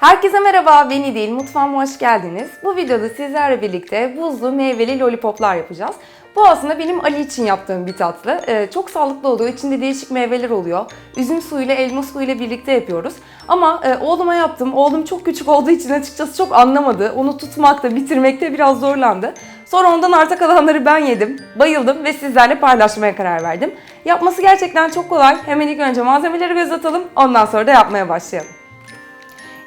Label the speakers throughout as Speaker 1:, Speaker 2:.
Speaker 1: Herkese merhaba, beni değil mutfağıma hoş geldiniz. Bu videoda sizlerle birlikte buzlu meyveli lollipoplar yapacağız. Bu aslında benim Ali için yaptığım bir tatlı. Ee, çok sağlıklı oluyor, içinde değişik meyveler oluyor. Üzüm suyuyla, elma suyuyla birlikte yapıyoruz. Ama e, oğluma yaptım. Oğlum çok küçük olduğu için açıkçası çok anlamadı. Onu tutmakta, bitirmekte biraz zorlandı. Sonra ondan arta kalanları ben yedim, bayıldım ve sizlerle paylaşmaya karar verdim. Yapması gerçekten çok kolay. Hemen ilk önce malzemeleri göz atalım, ondan sonra da yapmaya başlayalım.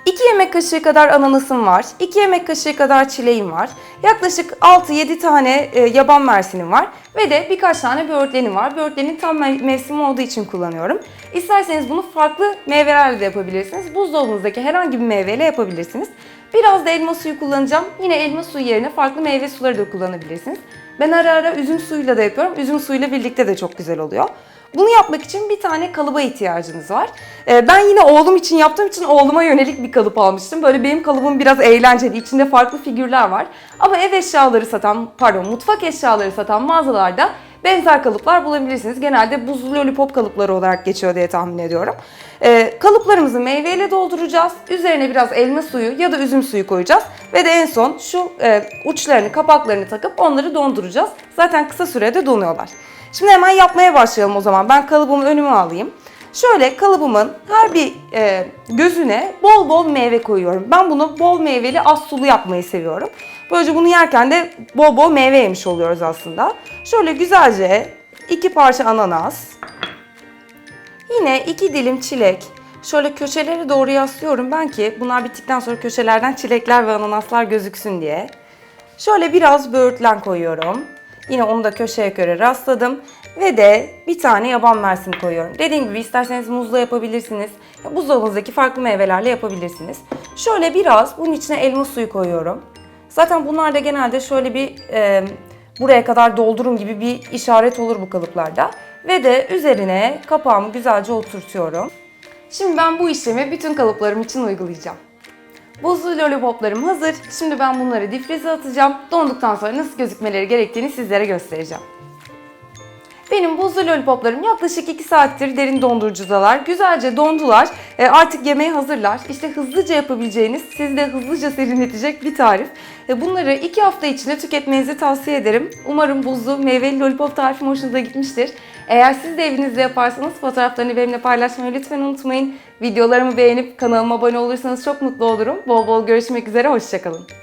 Speaker 1: 2 yemek kaşığı kadar ananasım var. 2 yemek kaşığı kadar çileğim var. Yaklaşık 6-7 tane e, yaban mersinim var. Ve de birkaç tane böğürtlenim var. Böğürtlenin tam mev- mevsimi olduğu için kullanıyorum. İsterseniz bunu farklı meyvelerle de yapabilirsiniz. Buzdolabınızdaki herhangi bir meyveyle yapabilirsiniz. Biraz da elma suyu kullanacağım. Yine elma suyu yerine farklı meyve suları da kullanabilirsiniz. Ben ara ara üzüm suyuyla da yapıyorum. Üzüm suyuyla birlikte de çok güzel oluyor. Bunu yapmak için bir tane kalıba ihtiyacınız var. Ee, ben yine oğlum için yaptığım için oğluma yönelik bir kalıp almıştım. Böyle benim kalıbım biraz eğlenceli. İçinde farklı figürler var. Ama ev eşyaları satan, pardon mutfak eşyaları satan mağazalarda benzer kalıplar bulabilirsiniz. Genelde buzlu lollipop kalıpları olarak geçiyor diye tahmin ediyorum. Ee, kalıplarımızı meyveyle dolduracağız. Üzerine biraz elma suyu ya da üzüm suyu koyacağız. Ve de en son şu e, uçlarını, kapaklarını takıp onları donduracağız. Zaten kısa sürede donuyorlar. Şimdi hemen yapmaya başlayalım o zaman. Ben kalıbımı önüme alayım. Şöyle kalıbımın her bir e, gözüne bol bol meyve koyuyorum. Ben bunu bol meyveli az sulu yapmayı seviyorum. Böylece bunu yerken de bol bol meyve yemiş oluyoruz aslında. Şöyle güzelce iki parça ananas, yine iki dilim çilek. Şöyle köşeleri doğru yaslıyorum ben ki bunlar bittikten sonra köşelerden çilekler ve ananaslar gözüksün diye. Şöyle biraz böğürtlen koyuyorum. Yine onu da köşeye göre rastladım. Ve de bir tane yaban mersini koyuyorum. Dediğim gibi isterseniz muzla yapabilirsiniz. Ya Buzdolabınızdaki farklı meyvelerle yapabilirsiniz. Şöyle biraz bunun içine elma suyu koyuyorum. Zaten bunlar da genelde şöyle bir e, buraya kadar doldurun gibi bir işaret olur bu kalıplarda. Ve de üzerine kapağımı güzelce oturtuyorum. Şimdi ben bu işlemi bütün kalıplarım için uygulayacağım. Buzlu lollipoplarım hazır. Şimdi ben bunları difrize atacağım. Donduktan sonra nasıl gözükmeleri gerektiğini sizlere göstereceğim. Benim buzlu lollipoplarım yaklaşık 2 saattir derin dondurucudalar. Güzelce dondular. E, artık yemeğe hazırlar. İşte hızlıca yapabileceğiniz, sizi de hızlıca serinletecek bir tarif. E, bunları 2 hafta içinde tüketmenizi tavsiye ederim. Umarım buzlu meyveli lollipop tarifim hoşunuza gitmiştir. Eğer siz de evinizde yaparsanız fotoğraflarını benimle paylaşmayı lütfen unutmayın. Videolarımı beğenip kanalıma abone olursanız çok mutlu olurum. Bol bol görüşmek üzere, hoşçakalın.